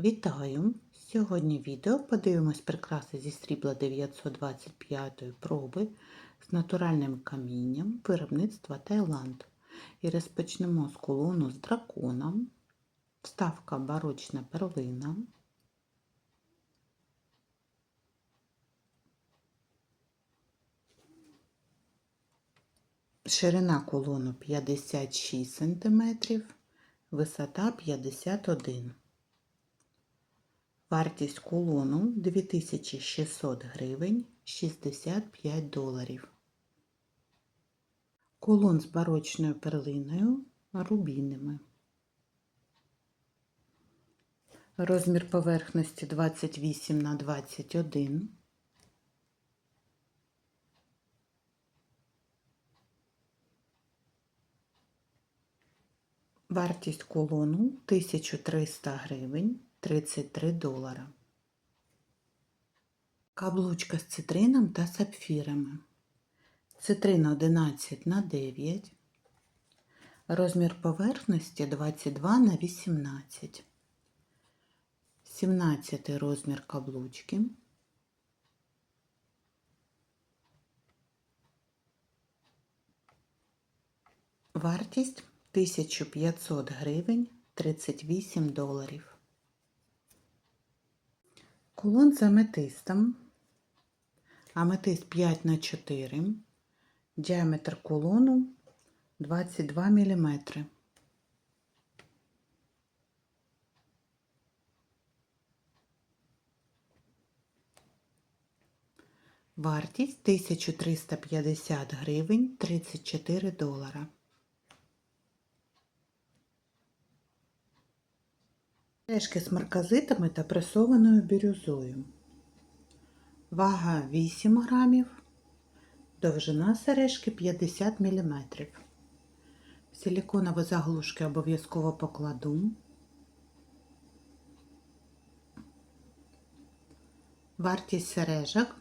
Вітаю! Сьогодні відео. Подивимось прикраси зі срібла 925 проби з натуральним камінням виробництва Таїланд. І розпочнемо з колону з драконом, вставка барочна перлина, ширина колону 56 см, висота 51 Вартість кулону 2600 гривень 65 доларів. Кулон з барочною перлиною рубінами. Розмір поверхності 28 на 21. Вартість кулону 1300 гривень 33 долара. Каблучка з цитрином та сапфірами. Цитрин 11 на 9. Розмір поверхності 22 на 18. 17 розмір каблучки. Вартість 1500 гривень 38 доларів. Кулон з аметистом. Аметист 5 на 4. Діаметр кулону 22 мм. Вартість 1350 гривень 34 долара. Сережки з марказитами та пресованою бірюзою. Вага 8 грамів, довжина сережки 50 мм. Силіконові заглушки обов'язково покладу. Вартість сережок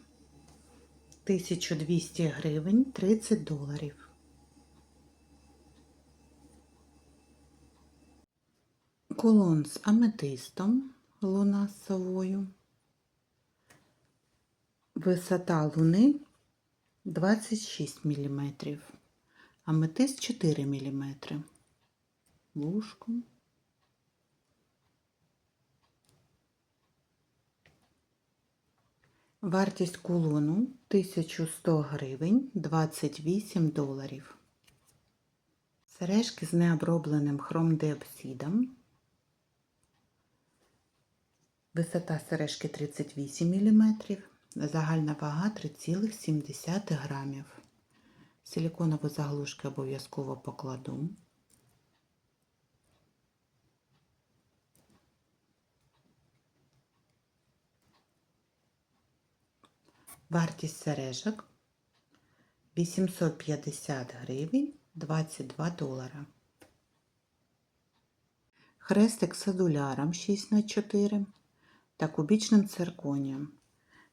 1200 гривень 30 доларів. Кулон з аметистом, луна з совою. Висота луни 26 мм, аметист 4 мм. Вушко. Вартість кулону 1100 гривень 28 доларів. Сережки з необробленим хромдиопсидом. Висота сережки 38 мм, загальна вага 3,7 грамів. Силіконові заглушки обов'язково покладу. Вартість сережок 850 гривень 22 долара. Хрестик з адуляром 6 на 4 та кубічним цирконієм.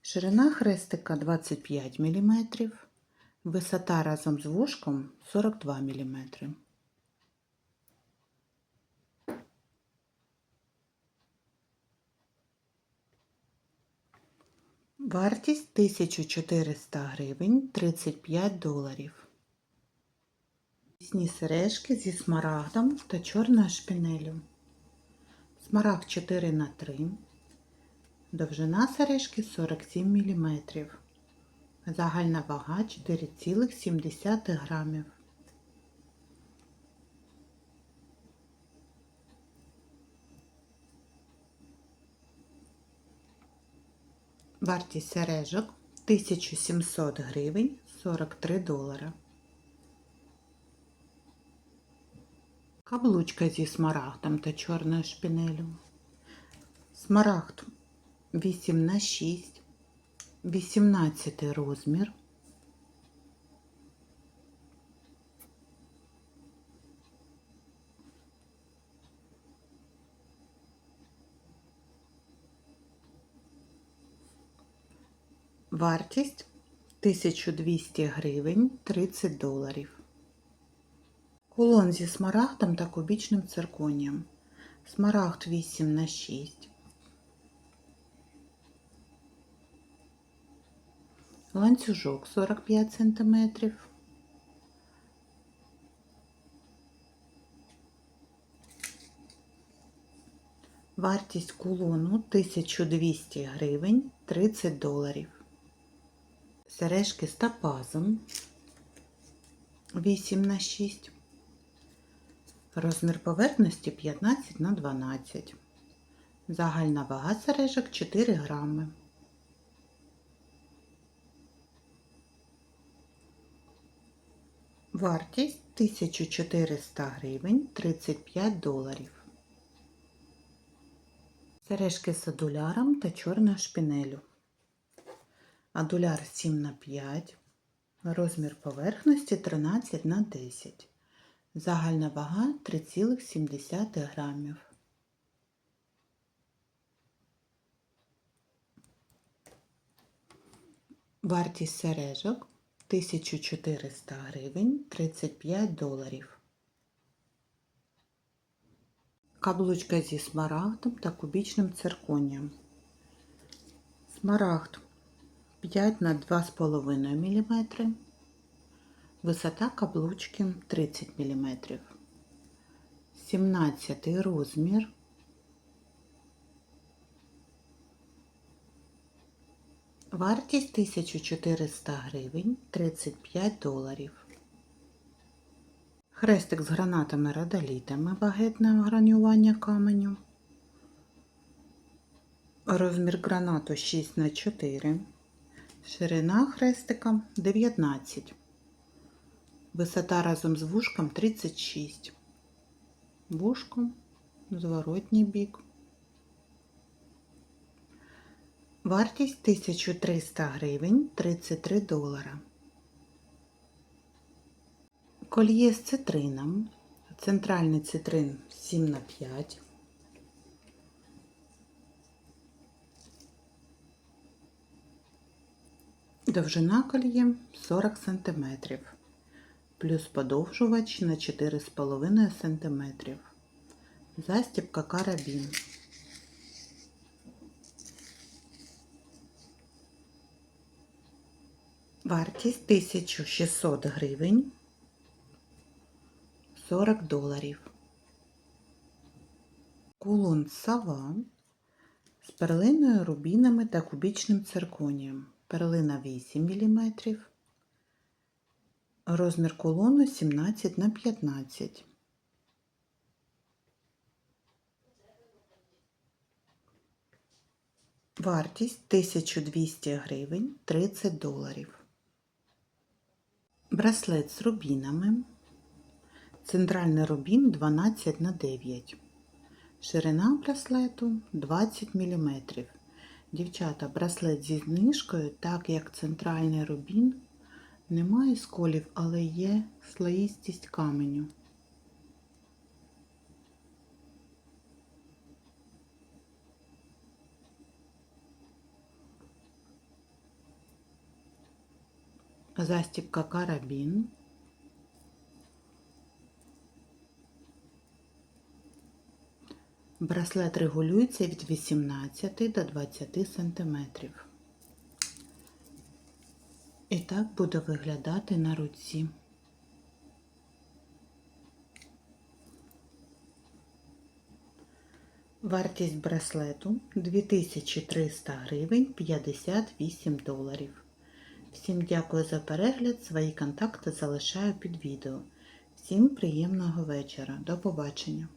Ширина хрестика 25 мм, висота разом з вушком 42 мм. Вартість 1400 гривень 35 доларів. Пісні сережки зі смарагдом та чорною шпінелю. Смарагд 4 на 3 Довжина сережки 47 мм. Загальна вага 4,7 грамів. Вартість сережок 1700 гривень 43 долара. Каблучка зі смарагдом та чорною шпінелю. Смарагд 8 на 6, 18 розмір. Вартість 1200 гривень 30 доларів. Кулон зі смарагдом та кубічним цирконієм. Смарагд 8 на 6. Ланцюжок 45 см, вартість кулону 1200 гривень 30 доларів. Сережки з топазом 8 на 6 Розмір поверхності 15 на 12 Загальна вага сережок 4 грами. Вартість 1400 гривень 35 доларів. Сережки з адуляром та чорною шпінелю. Адуляр 7 на 5 Розмір поверхності 13 на 10 Загальна вага 3,7 грамів. Вартість сережок 1400 гривень 35 доларів. Каблучка зі смарагдом та кубічним цирконієм. Смарагд 5 на 2,5 мм. Висота каблучки 30 мм. 17 розмір. Вартість 1400 гривень 35 доларів. Хрестик з гранатами радолітами багетне гранювання каменю. Розмір гранату 6 на 4 Ширина хрестика 19 Висота разом з вушком 36. Вушком, зворотній бік. Вартість 1300 гривень 33 долара. Кольє з цитрином. Центральний цитрин 7 на 5. Довжина кольє 40 см. Плюс подовжувач на 4,5 см. Застібка карабін. Вартість 1600 гривень 40 доларів. Кулон сава з перлиною, рубінами та кубічним цирконієм. Перлина 8 мм. Розмір кулону 17 на 15. Вартість 1200 гривень 30 доларів. Браслет з рубінами. Центральний рубін 12 на 9. Ширина браслету 20 мм. Дівчата, браслет зі знижкою, так як центральний рубін немає сколів, але є слоїстість каменю. Застібка карабін. Браслет регулюється від 18 до 20 см. І так буде виглядати на руці. Вартість браслету 2300 гривень 58 доларів. Всім дякую за перегляд. Свої контакти залишаю під відео. Всім приємного вечора. До побачення!